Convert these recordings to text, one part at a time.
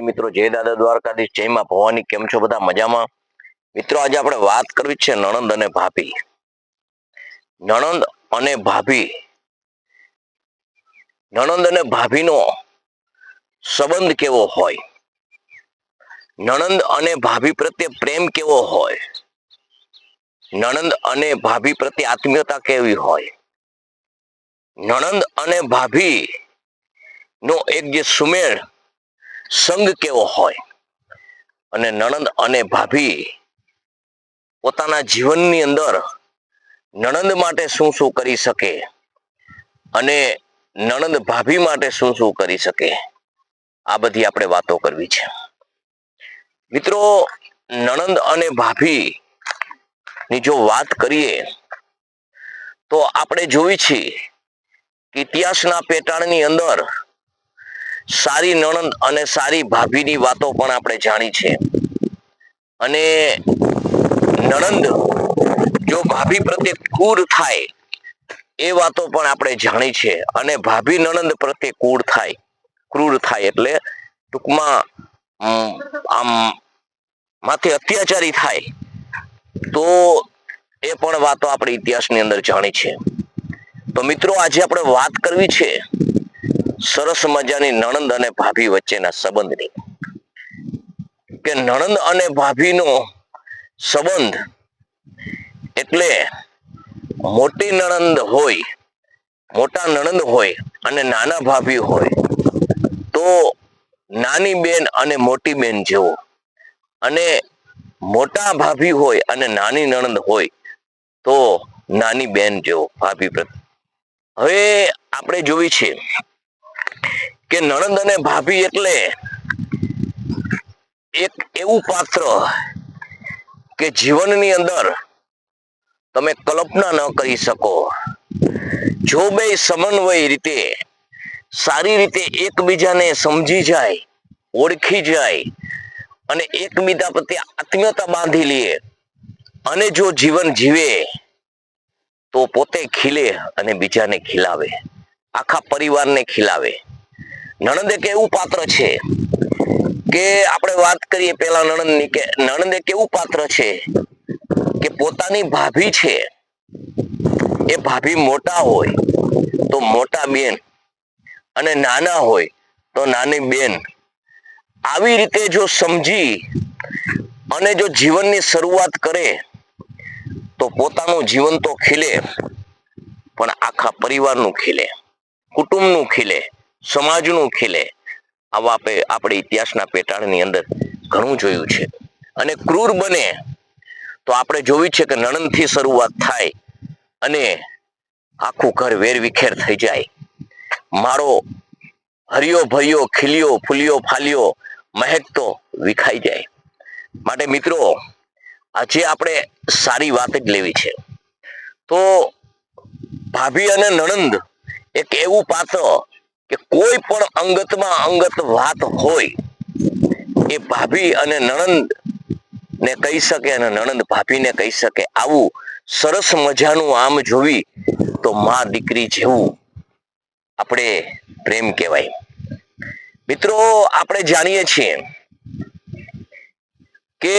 મિત્રો, જય દાદા દ્વારકાધીશ જયમાં ભવાની, કેમ છો બધા મજામાં? મિત્રો, આજે આપણે વાત કરવી છે નણંદ અને ભાભી. નણંદ અને ભાભી. નણંદ અને ભાભીનો સંબંધ કેવો હોય? નણંદ અને ભાભી પ્રત્યે પ્રેમ કેવો હોય? નણંદ અને ભાભી પ્રત્યે આત્મીયતા કેવી હોય? નણંદ અને ભાભી નો એક જે સુમેળ સંગ કેવો હોય? અને નણંદ અને ભાભી પોતાના જીવનની અંદર નણંદ માટે શું શું કરી શકે? અને નણંદ ભાભી માટે શું શું કરી શકે? આ બધી આપણે વાતો કરવી છે. મિત્રો, નણંદ અને ભાભી ની જો વાત કરીએ, તો આપણે જોઈ છીએ ઇતિહાસના પેટાળની અંદર સારી નણંદ અને સારી ભાભીની વાતો પણ આપણે જાણી છે. અને નણંદ જો ભાભી પ્રત્યે ક્રૂર થાય, એ વાતો પણ આપણે જાણી છે. અને ભાભી નણંદ પ્રત્યે કૂર થાય, ક્રૂર થાય એટલે ટૂંકમાં આમ માથે અત્યાચારી થાય, તો એ પણ વાતો આપણે ઇતિહાસની અંદર જાણી છે. તો મિત્રો, આજે આપણે વાત કરવી છે સરસ મજાની નણંદ અને ભાભી વચ્ચેના સંબંધની. કે નણંદ અને ભાભીનો સંબંધ એટલે મોટી નણંદ હોય, મોટા નણંદ હોય અને નાના ભાભી હોય, તો નાની બેન અને મોટી બેન જેવો અને મોટા ભાભી હોય અને નાની નણંદ હોય, તો નાની બેન જેવો ભાભી પ્રત્યે. હવે આપણે જોઈ છે કે નણંદ અને ભાભી એટલે એક એવું પાત્ર કે જીવનની અંદર તમે કલ્પના ન કરી શકો. જો બે સમન્વય રીતે સારી રીતે એકબીજાને સમજી જાય, ઓળખી જાય અને એકબીજા પ્રત્યે આત્મીયતા બાંધી લે અને જો જીવન જીવે તો પોતે ખીલે અને બીજાને ખીલાવે, આખા પરિવારને ખીલાવે. નણંદ એક એવું પાત્ર છે? કે આપણે વાત કરીએ પેલા નણંદની કે નણંદ એક એવું પાત્ર છે કે પોતાની ભાભી છે, એ ભાભી મોટા હોય તો મોટા બેન અને નાના હોય તો નાની બેન. આવી રીતે જો સમજી અને જો જીવનની શરૂઆત કરે તો પોતાનું જીવન તો ખીલે, પણ આખા પરિવારનું ખીલે, કુટુંબનું ખીલે. સમાજનું ખીલે. આવા આપણે આપણે ઇતિહાસના પેટાળની અંદર ઘણું જોયું છે. અને ક્રૂર બને તો આપણે જોયું છે કે નણંદથી શરૂઆત થાય અને આખું ઘર વેરવિખેર થઈ જાય. મારો હરિયો ભર્યો ખીલ્યો ફૂલ્યો ફાલ્યો મહેકતો વિખાઈ જાય. માટે મિત્રો, આજે આપણે સારી વાત જ લેવી છે. તો ભાભી અને નણંદ એક એવું પાત્ર કે કોઈ પણ અંગતમાં અંગત વાત હોય, એ ભાભી અને નણંદ ને કહી શકે અને નણંદ ભાભીને કહી શકે, આવું સરસ મજાનું આમ જોવી તો માં દીકરી જેવું આપણે પ્રેમ કહેવાય. મિત્રો, આપણે જાણીએ છીએ કે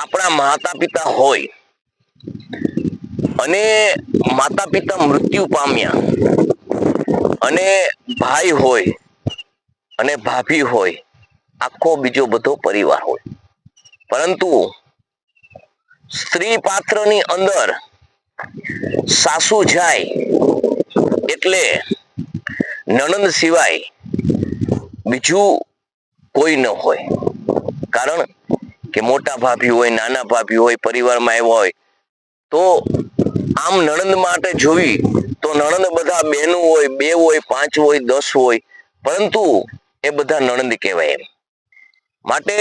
આપણા માતા પિતા હોય અને માતા પિતા મૃત્યુ પામ્યા અને ભાઈ હોય અને ભાભી હોય, આખો બીજો બધો પરિવાર હોય. પરંતુ સ્ત્રી પાત્રની અંદર સાસુ જાય એટલે નણંદ સિવાય બીજું કોઈ ન હોય. કારણ કે મોટા ભાભી હોય, નાના ભાભી હોય, પરિવારમાં એવો હોય, તો આમ નણંદ માટે જોવી તો નણંદ બધા બેનો હોય, બે હોય, પાંચ હોય, દસ હોય, પરંતુ એ બધા નણંદ કહેવાય એમ. માટે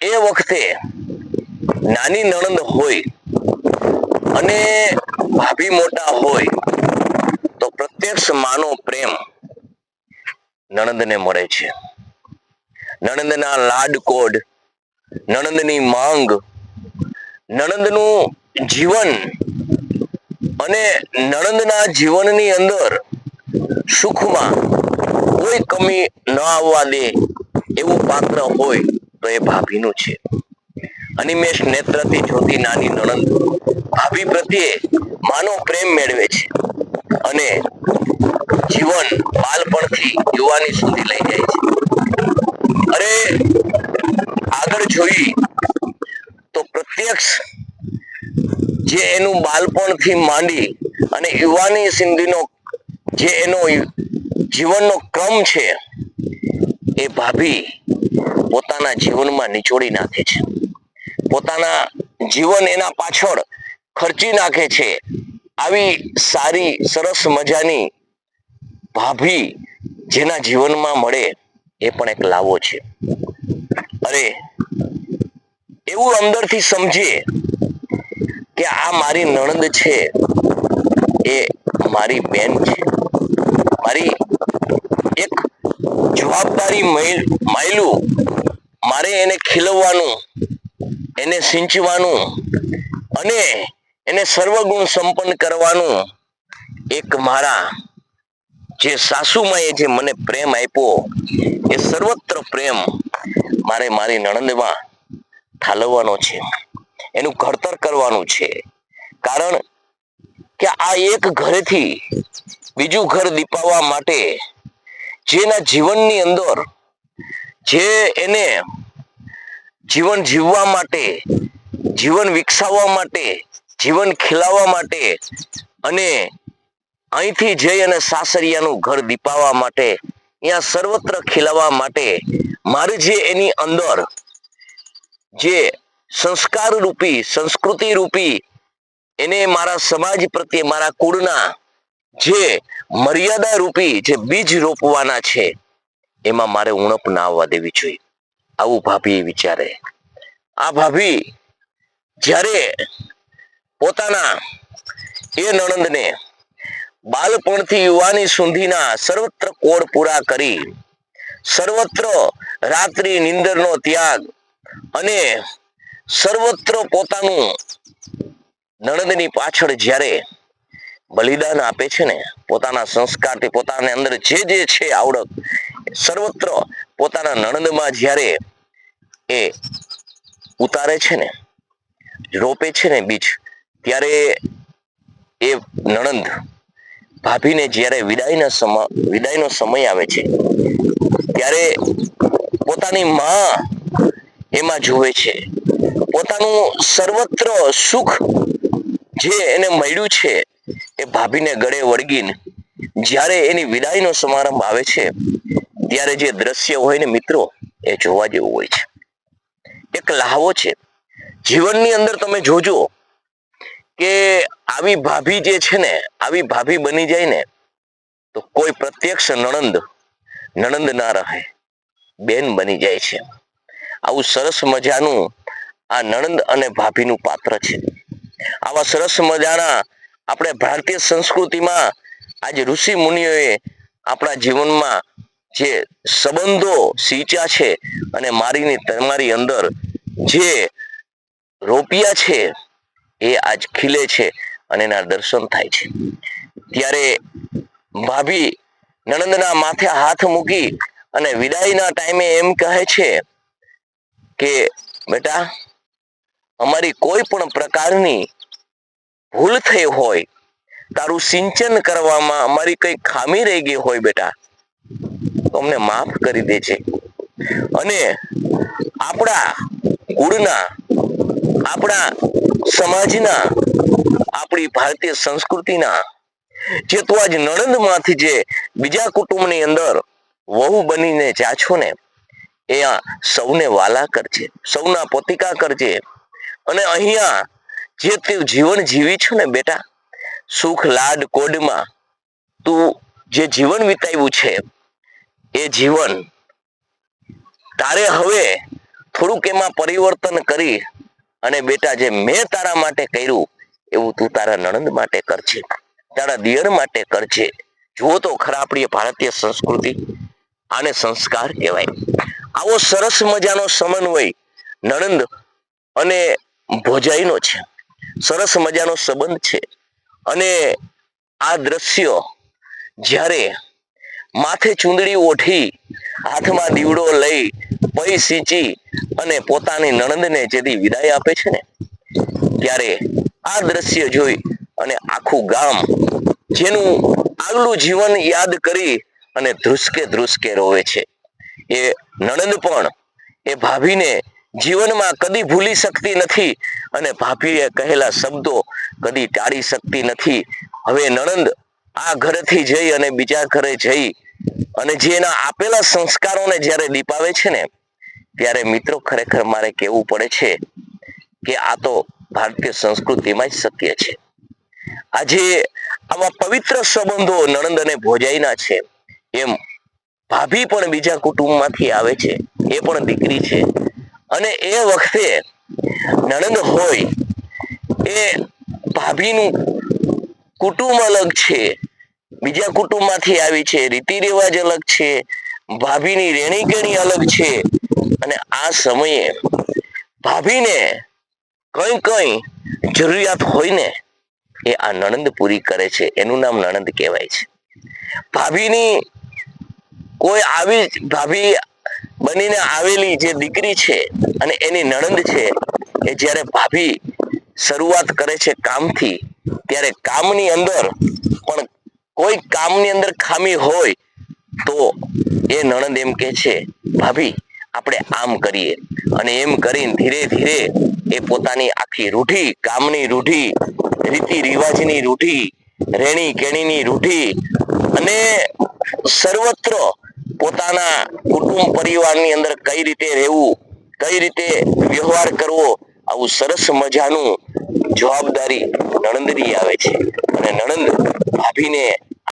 એ વખતે નાની નણંદ હોય અને ભાભી મોટા હોય, તો પ્રત્યક્ષ માનો પ્રેમ નણંદને મળે છે. નણંદના લાડકોડ નણંદની માંગ, નણંદનું જીવન અને નણંદના જીવનની અંદર સુખમાં કોઈ કમી ન આવવા દે એવું પાત્ર હોય તો એ ભાભીનું છે. અનિમેશ નેત્રથી જોતી નાની નણંદ ભાભી પ્રત્યે માનો પ્રેમ મેળવે છે અને જીવન બાલપણથી યુવાની સુધી લઈ જાય છે. અરે આગળ જોઈ તો પ્રત્યક્ષ જે એનું બાળપણથી માંડી અને યુવાની સિંધીનો જે એનો જીવનનો ક્રમ છે, એ ભાભી પોતાના જીવનમાં નિચોડી નાખે છે. પોતાના જીવન એના પાછળ ખર્ચી નાખે છે. આવી સારી, સરસ મજાની ભાભી જેના જીવનમાં મળે એ પણ એક લાવો છે. અરે, એવું અંદરથી સમજીએ કે આ મારી નણંદ છે. એ મારી બેન છે. મારી એક જવાબદારી માયલું. મારે એને ખીલવવાનું, એને સિંચવાનું અને એને સર્વગુણ સંપન્ન કરવાનું એક મારા જે સાસુમાએ જે મને પ્રેમ આપ્યો, એ સર્વત્ર પ્રેમ મારે મારી નણંદમાં ઠાલવવાનો છે. એનું ઘડતર કરવાનું છે. કારણ કે આ એક ઘરેથી બીજું ઘર દીપાવવા માટે જેના જીવનની અંદર જે એને જીવન જીવવા માટે, જીવન વિકસાવવા માટે, જીવન ખીલાવવા માટે અને અહીંથી જઈ અને સાસરિયાનું ઘર દીપાવવા માટે, અહીંયા સર્વત્ર ખીલાવવા માટે, મારે જે એની અંદર જે સંસ્કાર રૂપી, સંસ્કૃતિ રૂપી, એને મારા સમાજ પ્રત્યે, મારા કુળના જે મર્યાદા રૂપી, જે બીજ રોપવાના છે, એમાં મારે ઉણપ ના આવવા દેવી જોઈએ. આવું ભાભી વિચારે. આ ભાભી જ્યારે પોતાના એ નણંદને બાળપણથી યુવાની સુધીના સર્વત્ર કોડ પૂરા કરી, સર્વત્ર રાત્રિ નિંદરનો ત્યાગ અને સર્વત્ર પોતાનું નણંદની પાછળ જ્યારે બલિદાન આપે છે ને, પોતાના સંસ્કારથી પોતાની અંદર જે જે છે આવડત સર્વત્ર પોતાના નણંદમાં જ્યારે એ ઉતારે છે ને, રોપે છે ને બીજ, ત્યારે એ નણંદ ભાભીને જ્યારે વિદાયના સમય, વિદાયનો સમય આવે છે, ત્યારે પોતાની માં એમાં જુએ છે. પોતાનું સર્વત્ર સુખ જે એને મળ્યું છે, એ ભાભીને ગળે વળગીને જ્યારે એની વિદાયનો સમારંભ આવે છે, ત્યારે જે દ્રશ્ય હોય ને મિત્રો, એ જોવા જેવું હોય છે. એક લહાવો છે. જીવનની અંદર તમે જોજો કે આવી ભાભી જે છે ને, આવી ભાભી બની જાય ને, તો કોઈ પ્રત્યક્ષ નણંદ નણંદ ના રહે. બેન બની જાય છે. આવું સરસ મજાનું આ નણંદ અને ભાભીનું પાત્ર છે. આવા સરસ મજાના આપણે ભારતીય સંસ્કૃતિમાં આજે ઋષિ મુનિઓએ આપણા જીવનમાં જે સંબંધો સિંચ્યા છે અને મારીની તમારી અંદર જે રોપિયા છે એ આજ ખીલે છે અને એના દર્શન થાય છે. ત્યારે ભાભી નણંદના માથે હાથ મૂકી અને વિદાયના ટાઈમે એમ કહે છે કે, બેટા અમારી કોઈ પણ પ્રકારની ભૂલ થઈ હોય, તારું સિંચન કરવામાં અમારી કઈ ખામી રહી ગઈ હોય બેટા અમને માફ કરી દે છે અને આપણા કુળના આપણા સમાજના, આપણી ભારતીય સંસ્કૃતિના, જે તું આજ નણંદમાંથી જે બીજા કુટુંબની અંદર વહુ બનીને જા છો ને, એ આ સૌને વાલા કરજે, સૌના પોતિકા કરજે. અને અહીંયા જે જીવન જીવી છું ને બેટા, સુખ, લાડ, કોડમાં તું જે જીવન વિતાવ્યું છે, એ જીવન તારે હવે થોડુંક એમાં પરિવર્તન કરી અને બેટા જે મેં તારા માટે કર્યું, એવું તું તારા નણંદ માટે કરજે, તારા દિયર માટે કરજે. જુઓ તો ખરા આપણી ભારતીય સંસ્કૃતિ, આને સંસ્કાર કહેવાય. આવો સરસ મજાનો સમન્વય નણંદ અને ભોજાઈનો છે. સરસ મજાનો સંબંધ છે. અને આ દ્રશ્ય જ્યારે માથે ચૂંદડી ઓઠી હાથમાં દીવડો લઈ પૈ સીંચી અને પોતાની નણંદને જેથી વિદાય આપે છે ને, ત્યારે આ દ્રશ્ય જોઈ અને આખું ગામ જેનું આગલું જીવન યાદ કરી અને ધ્રુસકે ધ્રુસકે રોવે છે. એ નણંદ પણ એ ભાભીને જીવનમાં કદી ભૂલી શકતી નથી અને ભાભીએ કહેલા શબ્દો કદી ટાળી શકતી નથી. હવે નણંદ આ ઘરેથી જઈ અને બીજા ઘરે જઈ અને જે આપેલા સંસ્કારોને જ્યારે દીપાવે છે ને, ત્યારે મિત્રો ખરેખર મારે કહેવું પડે છે કે આ તો ભારતીય સંસ્કૃતિમાં જ શક્ય છે. આજે આવા પવિત્ર સંબંધો નણંદ અને ભોજાઈના છે, એમ ભાભી પણ બીજા કુટુંબમાંથી આવે છે, એ પણ દીકરી છે. અને એ વખતે નણંદ હોય એ ભાભીનું કુટુંબ અલગ છે. બીજા કુટુંબમાંથી આવી છે, રીતિ રિવાજ અલગ છે, ભાભીની રેણી કેણી અલગ છે. અને આ સમયે ભાભીને કઈ કઈ જરૂરિયાત હોય ને એ આ નણંદ પૂરી કરે છે. એનું નામ નણંદ કહેવાય છે. ભાભીની કોઈ આવી ભાભી બનીને આવેલી જે દીકરી છે અને એની નણંદ છે, એ જ્યારે ભાભી શરૂઆત કરે છે કામથી, ત્યારે કામની અંદર પણ કોઈ કામની અંદર ખામી હોય, તો એ નણંદ એમ કે છે, ભાભી, આપણે આમ કરીએ. અને એમ કરીને ધીરે ધીરે એ પોતાની આખી રૂઢી, કામની રૂઢી, રીતિ રિવાજની રૂઢી, રેણી કેણીની રૂઢી અને સર્વત્ર પોતાના કુટુંબ પરિવારની અંદર કઈ રીતે રહેવું, કઈ રીતે વ્યવહાર કરવો, આવું સરસ મજાનું જવાબદારી નણંદની આવે છે. અને નણંદ ભાભીને